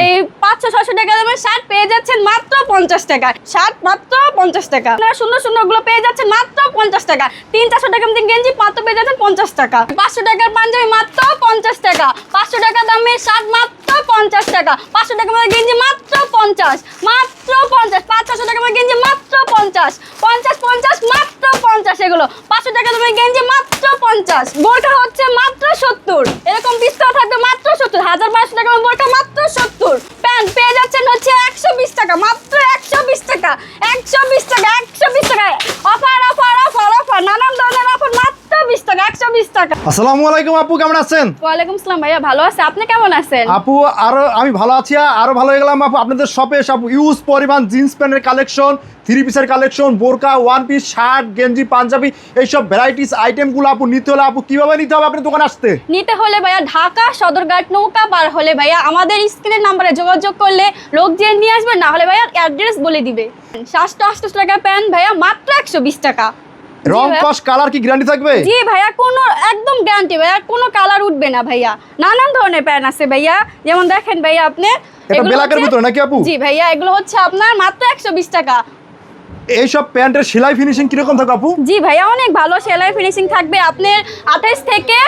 এই পাঁচশো ছশো টাকা দামের শার্ট পেয়ে যাচ্ছেন মাত্র পঞ্চাশ টাকা। শার্ট মাত্র পঞ্চাশ টাকা। আপনারা সুন্দর সুন্দরগুলো পেয়ে যাচ্ছেন মাত্র পঞ্চাশ টাকা। তিন, চারশো টাকা গেঞ্জি মাত্র পেয়ে যাচ্ছেন পঞ্চাশ টাকা। পাঁচশো টাকার পাঞ্জাবি মাত্র পঞ্চাশ টাকা। পাঁচশো টাকা দামের শার্ট মাত্র পঞ্চাশ টাকা। পাঁচশো টাকা দামের গেঞ্জি মাত্র পঞ্চাশ। মাত্র পঞ্চাশ। পাঁচ ছশো টাকা দামের গেঞ্জি মাত্র পঞ্চাশ। পঞ্চাশ পঞ্চাশ, মাত্র পঞ্চাশ এগুলো। পাঁচশো টাকা দামের গেঞ্জি মাত্র পঞ্চাশ। বোরকা হচ্ছে মাত্র সত্তর। এরকম বিস্তার থাকবে মাত্র সত্তর হাজার বারোশো টাকা বোরকা মাত্র সত্তর প্যান্ট পেয়ে যাচ্ছেন হচ্ছে একশো বিশ টাকা মাত্র একশো বিশ টাকা একশো বিশ টাকা একশো বিশ টাকা অফার অফার অফার অফার নানান ধরনের অফার মাত্র বিশ টাকা একশো বিশ টাকা। আসসালামু আলাইকুম আপু কেমন আছেন? ওয়ালাইকুম আসসালাম ভাইয়া ভালো আছে। আপনি কেমন আছেন? আপু আরও আমি ভালো আছি আরও ভালো হয়ে গেলাম আপু। আপনাদের শপে আপু ইউজ পরিমাণ জিন্স প্যান্টের কালেকশন থ্রি পিসের কালেকশন বোরকা ওয়ান পিস শার্ট গেঞ্জি পাঞ্জাবি এইসব ভ্যারাইটিস আইটেমগুলো আপু নিতে হলে আপু কীভাবে নিতে হবে আপনার দোকানে আসতে? নিতে হলে ভাইয়া ঢাকা সদরঘাট নৌকা পার হলে ভাইয়া আমাদের স্ক্রিনের নাম্বারে যোগাযোগ করলে লোক যে নিয়ে আসবে না হলে ভাইয়া অ্যাড্রেস বলে দিবে। সাতশো আটশো টাকা প্যান্ট ভাইয়া মাত্র একশো বিশ টাকা। রং। কস কালার কি গ্যারান্টি থাকবে? জি ভাইয়া কোনো একদম গ্যারান্টি ভাইয়া কোনো কালার উঠবে না ভাইয়া। নানান ধরনের প্যান আছে ভাইয়া। যেমন দেখেন ভাইয়া আপনি এটা ব্ল্যাকের ভিতরে নাকি আপু? জি ভাইয়া এগুলো হচ্ছে আপনার মাত্র একশো বিশ টাকা। এইসব প্যান্টের সেলাই ফিনিশিং কীরকম থাকবে আপু? জি ভাইয়া অনেক ভালো সেলাই ফিনিশিং থাকবে। আপনার আঠাইশ থেকে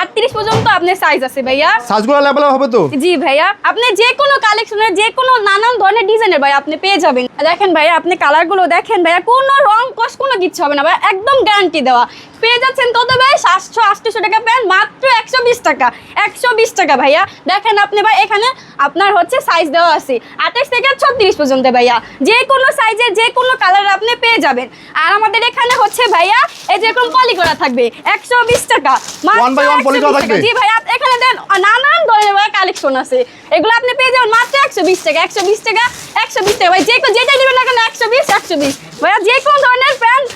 আটত্রিশ পর্যন্ত আপনার সাইজ আছে ভাইয়া। সাইজগুলো হবে তো? জি ভাইয়া আপনি যে কোনো কালেকশনের যে কোনো নানান ধরনের ডিজাইনের ভাই আপনি পেয়ে যাবেন। দেখেন ভাইয়া আপনি কালারগুলো দেখেন ভাইয়া কোনো রং কষ কোনো হবে না ভাই একদম গ্যারান্টি দেওয়া। পেয়ে যাচ্ছেন কত ভাই সাতশো আটশো টাকা প্যান্ট মাত্র একশো বিশ টাকা। একশো বিশ টাকা ভাইয়া। দেখেন আপনি ভাই এখানে আপনার হচ্ছে সাইজ দেওয়া আছে। আঠাশ থেকে ছত্রিশ পর্যন্ত ভাইয়া। যে কোনো সাইজের যে কোনো কালার আপনি পেয়ে যাবেন। আর আমাদের এখানে হচ্ছে ভাইয়া এই যেরকম পলি করা থাকবে একশো বিশ টাকা। মাত্র One by one poly করা থাকবে? জি ভাই আপ- এখানে দেন নানান ধরনের কালেকশন আছে। এগুলো আপনি পেয়ে যাবেন মাত্র একশো বিশ টাকা একশো বিশ টাকা একশো বিশ টাকা। ভাই যে কোনো- যেটা নেবেন না কেন একশো বিশ একশো বিশ। ভাইয়া যে কোনো ধরনের প্যান্ট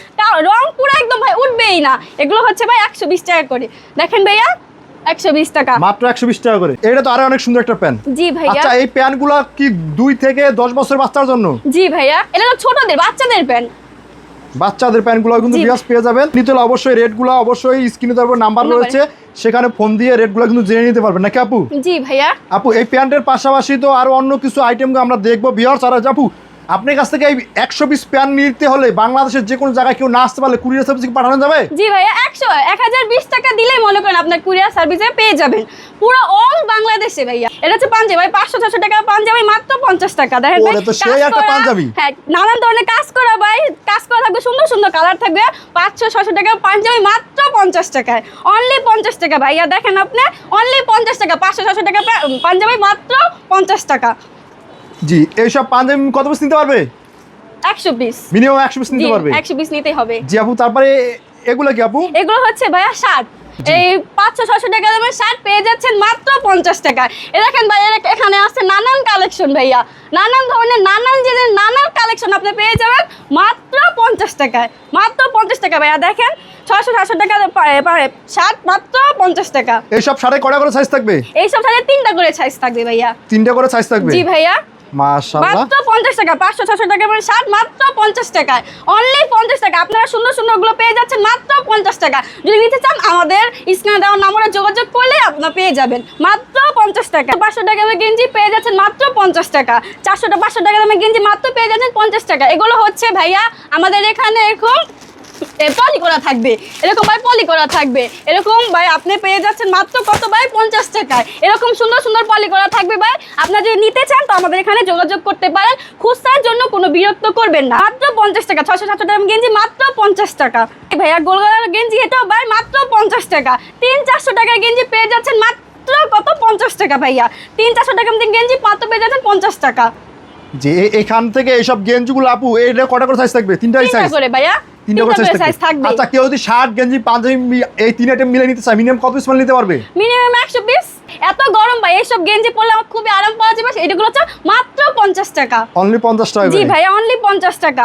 রং পুরো একদম ভাই উঠবেই না। এগুলো হচ্ছে ভাই একশো বিশ টাকা করে। দেখেন ভাইয়া একশো বিশ টাকা। মাত্র একশো বিশ টাকা করে। এটা তো আরও অনেক সুন্দর একটা প্যান্ট। জি ভাইয়া। আচ্ছা এই প্যান্টগুলো কি দুই থেকে দশ বছর বাচ্চার জন্য? জি ভাইয়া। এটা তো ছোটদের বাচ্চাদের প্যান্ট। বাচ্চাদের প্যান্টগুলো কিন্তু। বিয়াস পেয়ে যাবেন। নিতে হলে অবশ্যই রেটগুলো অবশ্যই স্ক্রিনে তারপর নাম্বার নাম্বার। রয়েছে। সেখানে ফোন দিয়ে রেটগুলো কিন্তু জেনে নিতে পারবেন। নাকি আপু? জি ভাইয়া। আপু এই প্যান্টের পাশাপাশি তো আরও অন্য কিছু আইটেম আমরা দেখব। বিয়ার্স আর আপু আপনার কাছ থেকে এই একশো পিস প্যান নিতে হলে বাংলাদেশের যে কোনো জায়গায় কেউ না আসতে পারলে কুরিয়ার সার্ভিস পাঠানো যাবে? জি ভাইয়া একশো এক হাজার বিশ টাকা দিলেই মনে করেন আপনার কুরিয়ার সার্ভিসে পেয়ে যাবেন। পুরো অল বাংলাদেশে ভাইয়া। এটা হচ্ছে পাঞ্জাবি ভাই পাঁচশো ছশো টাকা পাঞ্জাবি মাত্র পঞ্চাশ টাকা। দেখেন ভাই তো সেই একটা পাঞ্জাবি। হ্যাঁ নানান ধরনের কাজ করা ভাই। কাজ করা থাকবে সুন্দর সুন্দর কালার থাকবে। পাঁচশো ছশো টাকা পাঞ্জাবি মাত্র পঞ্চাশ টাকায়। অনলি পঞ্চাশ টাকা ভাইয়া। দেখেন আপনি অনলি পঞ্চাশ টাকা পাঁচশো ছশো টাকা পাঞ্জাবি মাত্র পঞ্চাশ টাকা। জি এইসব পাঞ্জাবি কত পিস নিতে পারবে? একশো পিস মিনিমাম একশো পিস নিতে পারবে? একশো পিস নিতেই হবে। জি আপু তারপরে এগুলো কি আপু? এগুলো হচ্ছে ভাইয়া শার্ট এই পাঁচশো ছশো টাকা দামের শার্ট পেয়ে যাচ্ছেন মাত্র পঞ্চাশ টাকায় এ দেখেন ভাইয়া এখানে আছে নানান কালেকশন ভাইয়া। নানান ধরনের নানান জিনিস নানান কালেকশন আপনি পেয়ে যাবেন মাত্র পঞ্চাশ টাকায়। মাত্র পঞ্চাশ টাকা ভাইয়া দেখেন ছশো সাতশো টাকা শার্ট মাত্র পঞ্চাশ টাকা। এইসব সাড়ে কটা করে সাইজ থাকবে? এইসব শাড়ি তিনটা করে সাইজ থাকবে ভাইয়া। তিনটে করে সাইজ থাকবে? জি ভাইয়া। মাশাআল্লাহ। মাত্র পঞ্চাশ টাকা, পাঁচশো ছশো টাকা মানে শার্ট, মাত্র পঞ্চাশ টাকায়। অনলি পঞ্চাশ টাকা। আপনারা সুন্দর সুন্দরগুলো পেয়ে যাচ্ছেন মাত্র পঞ্চাশ টাকা। যদি নিতে চান, আমাদের স্ক্রিনে দেওয়ার নম্বরে যোগাযোগ করলে আপনারা পেয়ে যাবেন। মাত্র পঞ্চাশ টাকা। পাঁচশো টাকা দামের গেঞ্জি পেয়ে যাচ্ছেন মাত্র পঞ্চাশ টাকা। চারশো টাকা, পাঁচশো টাকা দামের গেঞ্জি মাত্র পেয়ে যাচ্ছেন পঞ্চাশ টাকা। এগুলো হচ্ছে ভাইয়া, আমাদের এখানে এরকম পলি করা থাকবে। এরকম ভাই পলি করা থাকবে। এরকম ভাই আপনি পেয়ে যাচ্ছেন মাত্র কত ভাই? পঞ্চাশ টাকায়। এরকম সুন্দর সুন্দর পলি করা থাকবে ভাই। আপনার যদি নিতে চান তো আমাদের এখানে যোগাযোগ করতে পারেন। খুচরার জন্য কোনো বিরক্ত করবেন না। মাত্র পঞ্চাশ টাকা ছশো সাতশো টাকা গেঞ্জি মাত্র পঞ্চাশ টাকা। ভাইয়া গোলগলার গেঞ্জি এটাও ভাই মাত্র পঞ্চাশ টাকা। তিন চারশো টাকার গেঞ্জি পেয়ে যাচ্ছেন মাত্র কত? পঞ্চাশ টাকা ভাইয়া। তিন চারশো টাকা গেঞ্জি মাত্র পেয়ে যাচ্ছেন পঞ্চাশ টাকা। যে এখান থেকে এইসব গেঞ্জিগুলো আপু এটা কটা করে সাইজ থাকবে? তিনটা সাইজ করে ভাইয়া। তিনটা করে সাইজ সাইজ থাকবে থাকবে আচ্ছা কেউ যদি শার্ট গেঞ্জি পাঞ্জাবি এই তিন আইটেম মিলে নিতে চায় মিনিমাম কত পিস মাল নিতে পারবে? মিনিমাম একশো পিস এত গরম ভাই এইসব গেঞ্জি পরলে আমার খুবই আরাম পাওয়া যাবে। এটাগুলো হচ্ছে মাত্র পঞ্চাশ টাকা। অনলি পঞ্চাশ টাকা জি ভাই অনলি পঞ্চাশ টাকা।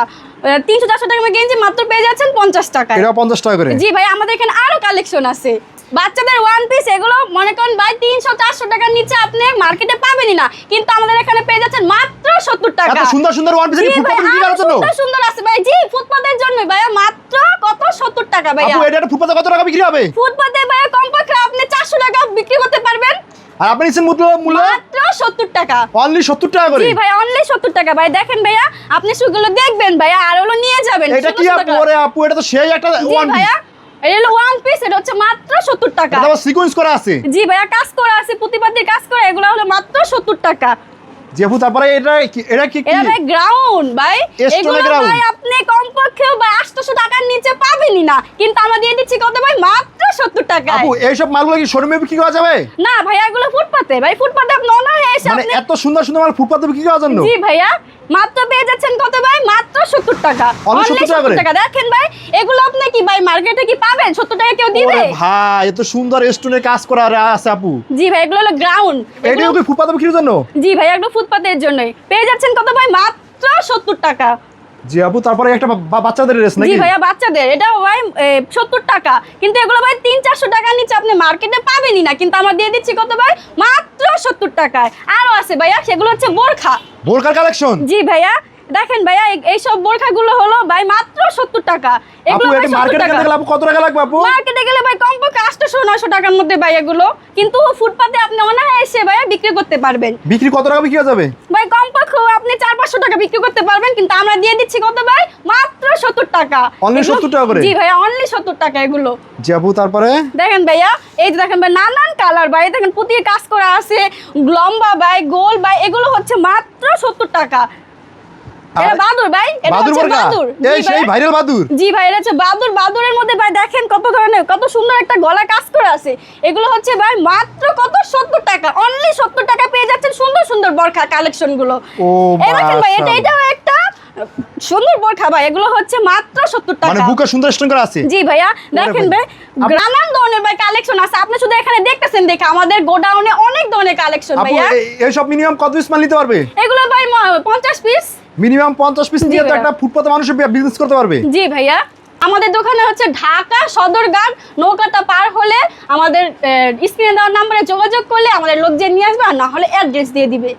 তিনশো চারশো টাকা গেঞ্জি মাত্র পেয়ে যাচ্ছেন পঞ্চাশ টাকা এটা পঞ্চাশ টাকা করে। জি ভাই আমাদের এখানে আরও কালেকশন আছে। বাচ্চাদের ওয়ান পিস এগুলো মনে করেন ভাই তিনশো চারশো টাকার নিচে আপনি মার্কেটে পাবেনই না। কিন্তু আমাদের এখানে পেয়ে যাচ্ছেন মাত্র সত্তর টাকা। সুন্দর সুন্দর ওয়ান পিস সুন্দর সুন্দর জন্য ভাইয়া মাত্র কত? সত্তর টাকা ভাইয়া। আপু এটা ফুটপাতে কত টাকা বিক্রি হবে? ফুটপাতে ভাইয়া কমপক্ষে আপনি চারশো টাকা বিক্রি করতে পারবেন। আর আপনি নিচ্ছেন মূল্য মূল্য? মাত্র সত্তর টাকা। অনলি সত্তর টাকা করে। জি ভাই অনলি সত্তর টাকা। ভাই দেখেন ভাইয়া আপনি সেগুলো দেখবেন ভাইয়া আর ওগুলো নিয়ে যাবেন। এটা কি আপু ওরে আপু এটা তো সেই একটা ওয়ান ভাইয়া এটা হলো ওয়ান পিস এটা হচ্ছে মাত্র সত্তর টাকা। এটা সিকোয়েন্স করা আছে। জি ভাইয়া কাজ করা আছে প্রতিপাদ্যের কাজ করা এগুলো হলো মাত্র সত্তর টাকা। আপু তারপরে এটা এটা কি এটা ভাই গ্রাউন্ড ভাই। এগুলো ভাই আপনি কমপক্ষেও ভাই আটশোশো টাকার নিচে পাবেনই না। কিন্তু আমরা দিয়ে দিচ্ছি কত ভাই? মাত্র সত্তর টাকায়। আপু এইসব মালগুলো কি শোরুমে বিক্রি করা যাবে? না ভাইয়া এগুলো ফুটপাতে। ভাই ফুটপাতে আপনি অনাহে এসে মানে এত সুন্দর সুন্দর মাল ফুটপাতে বিক্রি করার জন্য? জি ভাইয়া। মাত্র পেয়ে যাচ্ছেন কত ভাই? মাত্র সত্তর টাকা। Only Only 70 টাকা 70? টাকা। দেখেন ভাই এগুলো আপনি কি ভাই মার্কেটে কি পাবেন? সত্তর টাকা কেউ দিবে? ভাই এত সুন্দর স্টোনে কাজ করা আছে আপু। জি ভাই এগুলো হলো গ্রাউন্ড এটাও কি ফুটপাতে বিক্রির জন্য? জি ভাই একদম ফুটপাতের জন্যই। পেয়ে যাচ্ছেন কত ভাই? মাত্র সত্তর টাকা। জি আপু তারপরে একটা বাচ্চাদের ড্রেস জি ভাইয়া বাচ্চাদের। এটা ভাই সত্তর টাকা। কিন্তু এগুলো ভাই তিন চারশো টাকা নিচে আপনি মার্কেটে পাবেনই না। কিন্তু আমরা দিয়ে দিচ্ছি কত ভাই? মাত্র সত্তর টাকায়। আরও আছে ভাইয়া সেগুলো হচ্ছে বোরখা। বোরখার কালেকশন জি ভাইয়া দেখেন ভাইয়া এই- এইসব বোরখাগুলো হলো ভাই মাত্র সত্তর টাকা। এগুলো ভাই মার্কেটে গেলে কত টাকা লাগবে আপু? মার্কেটে গেলে ভাই কমপক্ষে আটশোশো নয়শো টাকার মধ্যে ভাই এগুলো। কিন্তু ফুটপাতে আপনি অনায়াসে ভাইয়া বিক্রি করতে পারবেন। বিক্রি কত টাকা বিক্রি যাবে? ভাই কমপক্ষে আপনি চার পাঁচশো টাকা বিক্রি করতে পারবেন কিন্তু আমরা দিয়ে দিচ্ছি কত ভাই? মাত্র সত্তর টাকা। Only এগুলো- 70 টাকা করে? জি ভাইয়া অনলি সত্তর টাকা এগুলো। জি আপু তারপরে? দেখেন ভাইয়া এই যে দেখেন ভাই নানান কালার ভাই দেখেন পুতিয়ে কাজ করা আছে লম্বা ভাই গোল ভাই এগুলো হচ্ছে মাত্র সত্তর টাকা। এটা বাদুর ভাই এটা হচ্ছে বাদুর। এই সেই ভাইরাল বাদুর? জি ভাই এটা হচ্ছে বাদুর। বাদুরের মধ্যে ভাই দেখেন কত ধরনের কত সুন্দর একটা গলা কাজ করা আছে। এগুলো হচ্ছে ভাই মাত্র কত? সত্তর টাকা। অনলি সত্তর টাকা পেয়ে যাচ্ছেন সুন্দর সুন্দর বরখা কালেকশনগুলো ও ভাই এটা এটাও একটা সুন্দর বরখা ভাই। এগুলো হচ্ছে মাত্র সত্তর মানে টাকা। বুকে সুন্দর স্টোন করা আছে। জি ভাইয়া দেখেন ভাই। নানান ধরনের ভাই কালেকশন আছে। আপনি শুধু এখানে দেখতেছেন দেখে আমাদের গোডাউনে অনেক ধরনের কালেকশন ভাইয়া। এই- এইসব মিনিমাম কত পিস মাল নিতে পারবে? এগুলো ভাই ম- পঞ্চাশ পিস মিনিমাম পঞ্চাশ পিস দিয়ে তো একটা ফুটপাতে মানুষ বিজনেস করতে পারবে। জি ভাইয়া। আমাদের দোকানে হচ্ছে ঢাকা সদরঘাট নৌকাটা পার হলে আমাদের স্ক্রিনে দেওয়ার নাম্বারে যোগাযোগ করলে আমাদের লোক যে নিয়ে আসবে আর না হলে অ্যাড্রেস দিয়ে দিবে।